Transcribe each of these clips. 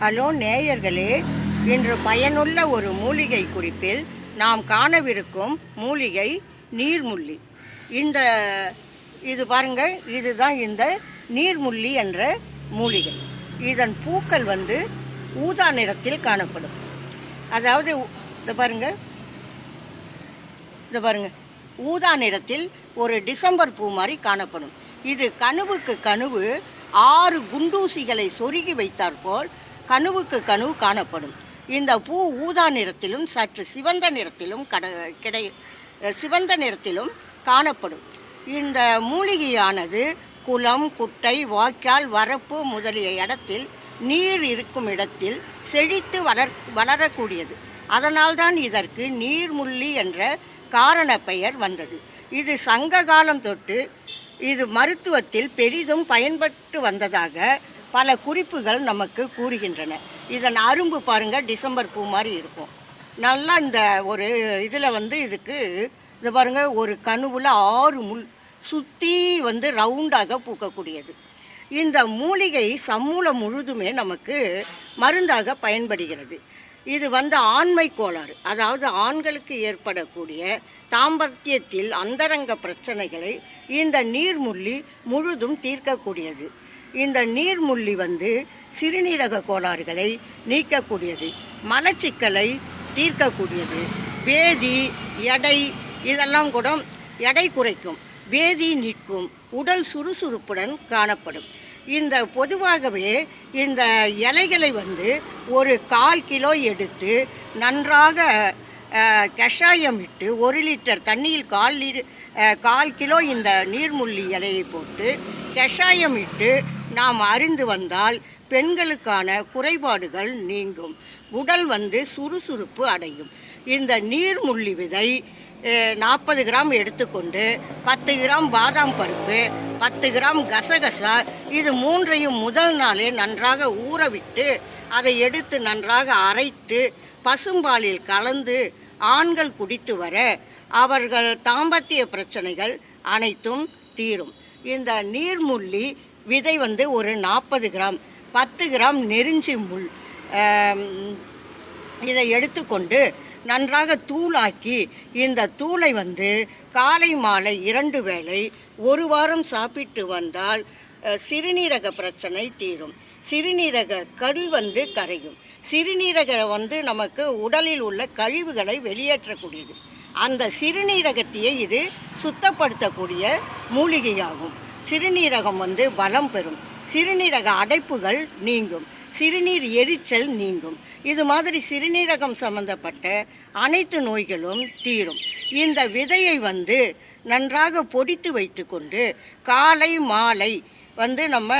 Hello நேயர்களே இன்று பயனுள்ள ஒரு மூலிகை குறிப்பில் நாம் காணவிருக்கும் மூலிகை நீர்முள்ளி. இந்த இது பாருங்க இதுதான் இந்த நீர்முள்ளி என்ற மூலிகை. இதன் பூக்கள் வந்து ஊதா நிறத்தில் காணப்படும். அதாவது இந்த பாருங்க. இது பாருங்க. ஊதா நிறத்தில் ஒரு டிசம்பர் பூ மாதிரி காணப்படும். இது கனவுக்கு கனவு ஆறு குண்டூசிகளை சொருகி வைத்தாற்போல் கனவுக்கு கனவு காணப்படும். இந்த பூ ஊதா நிறத்திலும் சற்று சிவந்த நிறத்திலும் கட கிடை சிவந்த நிறத்திலும் காணப்படும். இந்த மூலிகையானது குளம் குட்டை வாய்க்கால் வரப்பு முதலிய இடத்தில் நீர் இருக்கும் இடத்தில் செழித்து வளர் வளரக்கூடியது. அதனால்தான் இதற்கு நீர்முள்ளி என்ற காரண பெயர் வந்தது. இது சங்க காலம் தொட்டு இது மருத்துவத்தில் பெரிதும் பயன்பட்டு வந்ததாக பல குறிப்புகள் நமக்கு கூறுகின்றன. இதன் அரும்பு பாருங்கள் டிசம்பர் பூ மாதிரி இருக்கும். நல்லா இந்த ஒரு இதில் வந்து இதுக்கு இது பாருங்கள் ஒரு கணுவில் ஆறு முள் சுற்றி வந்து ரவுண்டாக பூக்கக்கூடியது. இந்த மூலிகை சம்மூலம் முழுதுமே நமக்கு மருந்தாக பயன்படுகிறது. இது வந்து ஆண்மை கோளாறு. அதாவது ஆண்களுக்கு ஏற்படக்கூடிய தாம்பத்தியத்தில் அந்தரங்க பிரச்சனைகளை இந்த நீர்முள்ளி முழுதும் தீர்க்கக்கூடியது. இந்த நீர்முள்ளி வந்து சிறுநீரக கோளாறுகளை நீக்கக்கூடியது மலச்சிக்கலை தீர்க்கக்கூடியது வேதி எடை இதெல்லாம் கூட எடை குறைக்கும் வேதி நிற்கும் உடல் சுறுசுறுப்புடன் காணப்படும். இந்த பொதுவாகவே இந்த இலைகளை வந்து ஒரு கால் கிலோ எடுத்து நன்றாக கஷாயம் இட்டு ஒரு லிட்டர் தண்ணியில் கால் லி கால் கிலோ இந்த நீர்முள்ளி இலையை போட்டு கஷாயம் இட்டு நாம் அறிந்து வந்தால் பெண்களுக்கான குறைபாடுகள் நீங்கும். உடல் வந்து சுறுசுறுப்பு அடையும். இந்த நீர்முள்ளி விதை நாற்பது கிராம் எடுத்துக்கொண்டு பத்து கிராம் பாதாம் பருப்பு பத்து கிராம் கசகசா இது மூன்றையும் முதல் நாளே நன்றாக ஊறவிட்டு அதை எடுத்து நன்றாக அரைத்து பசும்பாலில் கலந்து ஆண்கள் குடித்து வர அவர்கள் தாம்பத்திய பிரச்சனைகள் அனைத்தும் தீரும். இந்த நீர்முள்ளி விதை வந்து ஒரு நாற்பது கிராம் பத்து கிராம் நெருஞ்சி முள் இதை எடுத்துக்கொண்டு நன்றாக தூளாக்கி இந்த தூளை வந்து காலை மாலை இரண்டு வேளை ஒரு வாரம் சாப்பிட்டு வந்தால் சிறுநீரக பிரச்சனை தீரும். சிறுநீரக கல் வந்து கரையும். சிறுநீரக வந்து நமக்கு உடலில் உள்ள கழிவுகளை வெளியேற்றக்கூடியது. அந்த சிறுநீரகத்தையே இது சுத்தப்படுத்தக்கூடிய மூலிகையாகும். சிறுநீரகம் வந்து பலம் பெறும். சிறுநீரக அடைப்புகள் நீங்கும். சிறுநீர் எரிச்சல் நீங்கும். இது மாதிரி சிறுநீரகம் சம்பந்தப்பட்ட அனைத்து நோய்களும் தீரும். இந்த விதையை வந்து நன்றாக பொடித்து வைத்துக்கொண்டு காலை மாலை வந்து நம்ம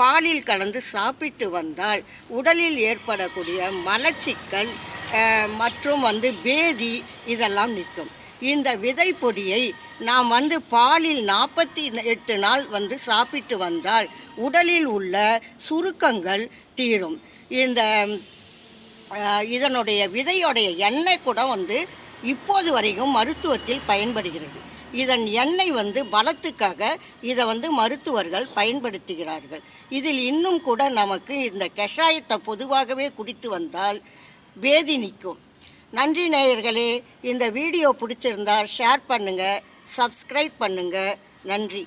பாலில் கலந்து சாப்பிட்டு வந்தால் உடலில் ஏற்படக்கூடிய மலச்சிக்கல் மற்றும் வந்து பேதி இதெல்லாம் நிற்கும். இந்த விதை பொடியை நாம் வந்து பாலில் நாற்பத்தி எட்டு நாள் வந்து சாப்பிட்டு வந்தால் உடலில் உள்ள சுருக்கங்கள் தீரும். இந்த இதனுடைய விதையுடைய எண்ணெய் கூட வந்து இப்போது வரைக்கும் மருத்துவத்தில் பயன்படுகிறது. இதன் எண்ணெய் வந்து பலத்துக்காக இதை வந்து மருத்துவர்கள் பயன்படுத்துகிறார்கள். இதில் இன்னும் கூட நமக்கு இந்த கஷாயத்தை பொதுவாகவே குடித்து வந்தால் வேதி நிற்கும். நன்றி நேயர்களே இந்த வீடியோ பிடிச்சிருந்தா ஷேர் பண்ணுங்கள் சப்ஸ்கிரைப் பண்ணுங்கள் நன்றி.